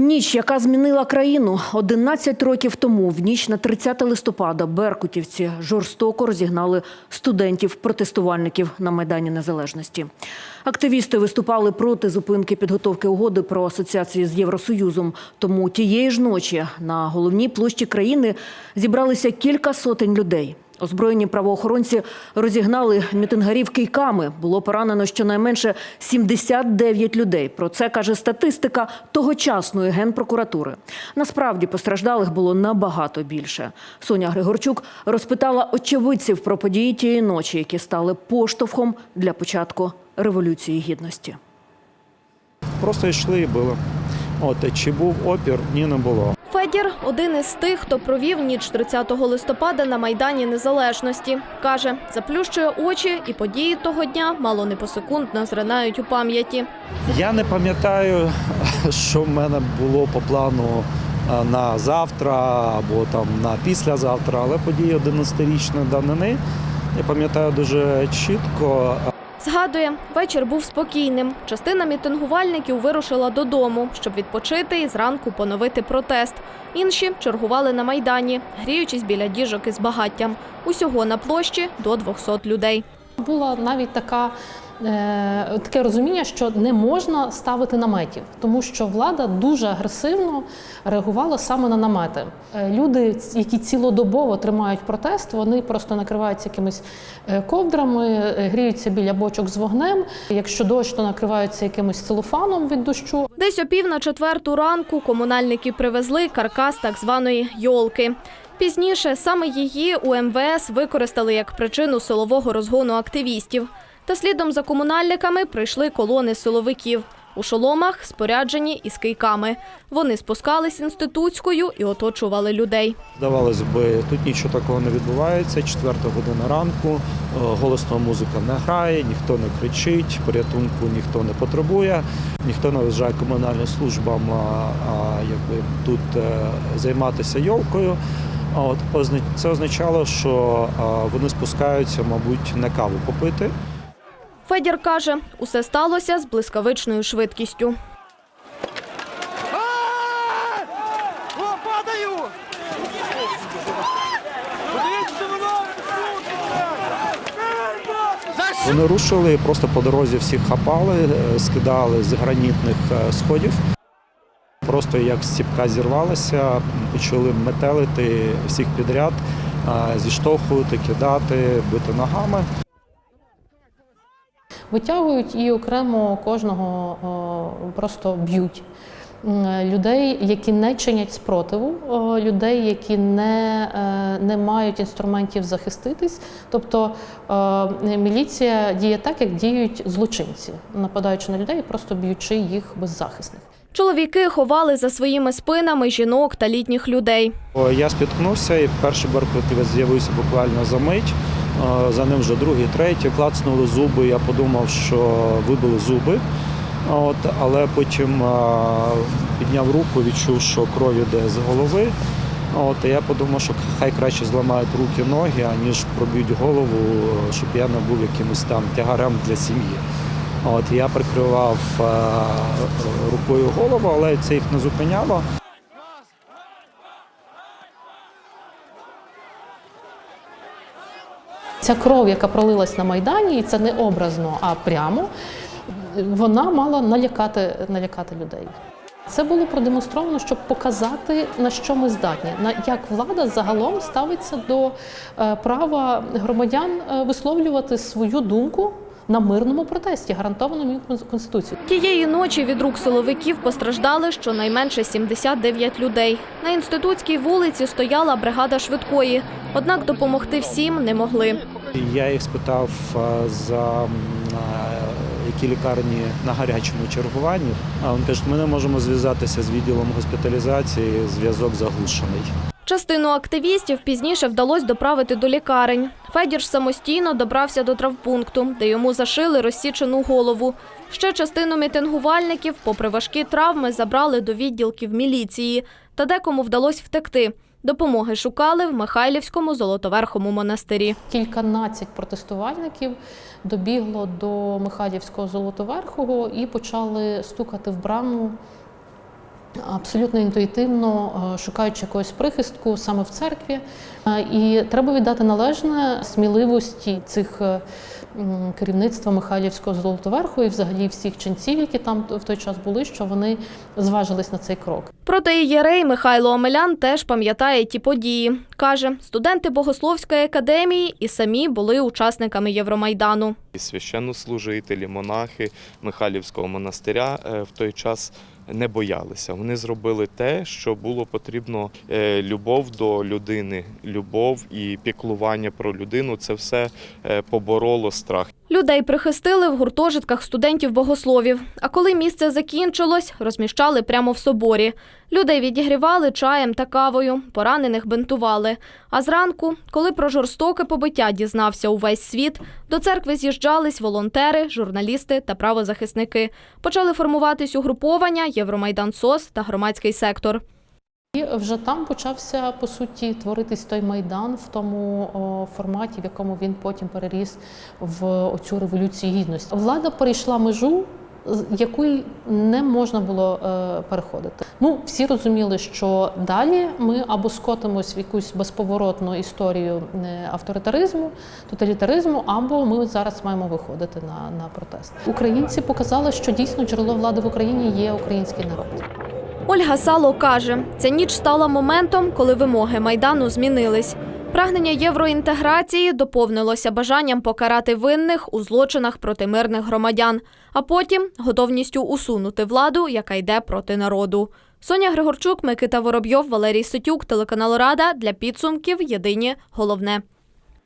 Ніч, яка змінила країну 11 років тому, в ніч на 30 листопада, беркутівці жорстоко розігнали студентів-протестувальників на майдані Незалежності. Активісти виступали проти зупинки підготовки угоди про асоціації з Євросоюзом. Тому тієї ж ночі на головній площі країни зібралися кілька сотень людей. Озброєні правоохоронці розігнали мітингарів кийками. Було поранено щонайменше 79 людей. Про це каже статистика тогочасної генпрокуратури. Насправді постраждалих було набагато більше. Соня Григорчук розпитала очевидців про події тієї ночі, які стали поштовхом для початку революції гідності. Просто йшли і били. От чи був опір? Ні, не було. Федір один із тих, хто провів ніч 30 листопада на майдані Незалежності. каже, заплющує очі, і події того дня мало не посекундно зринають у пам'яті. Я не пам'ятаю, що в мене було по плану е, на завтра або там на післязавтра, але події 11-річної давнини я пам'ятаю дуже чітко. Згадує, вечір був спокійним. Частина мітингувальників вирушила додому, щоб відпочити і зранку поновити протест. Інші чергували на майдані, гріючись біля діжок із багаттям. Усього на площі до 200 людей. Була навіть така. Е, Таке розуміння, що не можна ставити наметів, тому що влада дуже агресивно реагувала саме на намети. Е, Люди, які цілодобово тримають протест, вони просто накриваються якимись е, ковдрами, гріються біля бочок з вогнем. Якщо дощ, то накриваються якимось целофаном від дощу. Десь о пів на четверту ранку комунальники привезли каркас так званої йолки. Пізніше саме її у МВС використали як причину силового розгону активістів. Та слідом за комунальниками прийшли колони силовиків. У шоломах споряджені із кийками. Вони спускались інститутською і оточували людей. Здавалось би, тут нічого такого не відбувається. Четверта година ранку, е, голосна музика не грає, ніхто не кричить, порятунку ніхто не потребує, ніхто не виїжджає комунальним службам якби тут е, займатися йолкою. От це означало, що а, вони спускаються, мабуть, на каву попити. Федір каже, усе сталося з блискавичною швидкістю. Вони рушили просто по дорозі всіх хапали, е, скидали з гранітних е, сходів. Просто як стіпка зірвалася, почали метелити всіх підряд, е, зіштовхувати, кидати, бити ногами. Витягують і окремо кожного просто б'ють. Людей, які не чинять спротиву, людей, які не, е, не мають інструментів захиститись. Тобто міліція діє так, як діють злочинці, нападаючи на людей, просто б'ючи їх беззахисних. Чоловіки ховали за своїми спинами жінок та літніх людей. Я спіткнувся, і перший беркутівець з'явився буквально за мить. За ним вже другий, третій. Клацнули зуби. Я подумав, що вибили зуби. От, але потім підняв руку, відчув, що кров іде з голови. От, і я подумав, що хай краще зламають руки, ноги, аніж проб'ють голову, щоб я не був якимось там тягарем для сім'ї. От, я прикривав рукою голову, але це їх не зупиняло. Ця кров, яка пролилась на Майдані, і це не образно, а прямо, вона мала налякати, налякати людей. Це було продемонстровано, щоб показати, на що ми здатні, на як влада загалом ставиться до е, права громадян е, висловлювати свою думку на мирному протесті, гарантованому їм Конституцією. Тієї ночі від рук силовиків постраждали щонайменше 79 людей. На інститутській вулиці стояла бригада швидкої, однак допомогти всім не могли. Я їх спитав е, за е, які лікарні на гарячому чергуванні. А він каже, ми не можемо зв'язатися з відділом госпіталізації, зв'язок заглушений. Частину активістів пізніше вдалося доправити до лікарень. Федір самостійно добрався до травпункту, де йому зашили розсічену голову. Ще частину мітингувальників, попри важкі травми, забрали до відділків міліції. Та декому вдалося втекти. Допомоги шукали в Михайлівському Золотоверхому монастирі. Кільканадцять протестувальників добігло до Михайлівського Золотоверхого і почали стукати в браму абсолютно інтуїтивно е, шукаючи якогось прихистку саме в церкві. Е, І треба віддати належне сміливості цих е, керівництва Михайлівського золотоверху і взагалі всіх ченців, які там в той час були, що вони зважились на цей крок. Проте єрей Михайло Омелян теж пам'ятає ті події. Каже, студенти Богословської академії і самі були учасниками Євромайдану. І священнослужителі, монахи Михайлівського монастиря в той час не боялися. Вони зробили те, що було потрібно. Е, Любов до людини, любов і піклування про людину це все е, побороло страх. Людей прихистили в гуртожитках студентів богословів. А коли місце закінчилось, розміщали прямо в соборі. Людей відігрівали чаєм та кавою, поранених бинтували. А зранку, коли про жорстоке побиття дізнався увесь світ, до церкви з'їжджались волонтери, журналісти та правозахисники. Почали формуватись угруповання Євромайдан СОС та громадський сектор. І вже там почався по суті творитись той майдан в тому форматі, в якому він потім переріс в оцю революцію гідності. Влада перейшла межу. якої не можна було е, переходити. Ну всі розуміли, що далі ми або скотимось в якусь безповоротну історію е, авторитаризму, тоталітаризму, або ми зараз маємо виходити на, на протест. Українці показали, що дійсно джерело влади в Україні є український народ. Ольга Сало каже, ця ніч стала моментом, коли вимоги майдану змінились. Прагнення євроінтеграції доповнилося бажанням покарати винних у злочинах проти мирних громадян, а потім готовністю усунути владу, яка йде проти народу. Соня Григорчук, Микита Воробйов, Валерій Ситюк, телеканал Рада для підсумків. Єдині головне.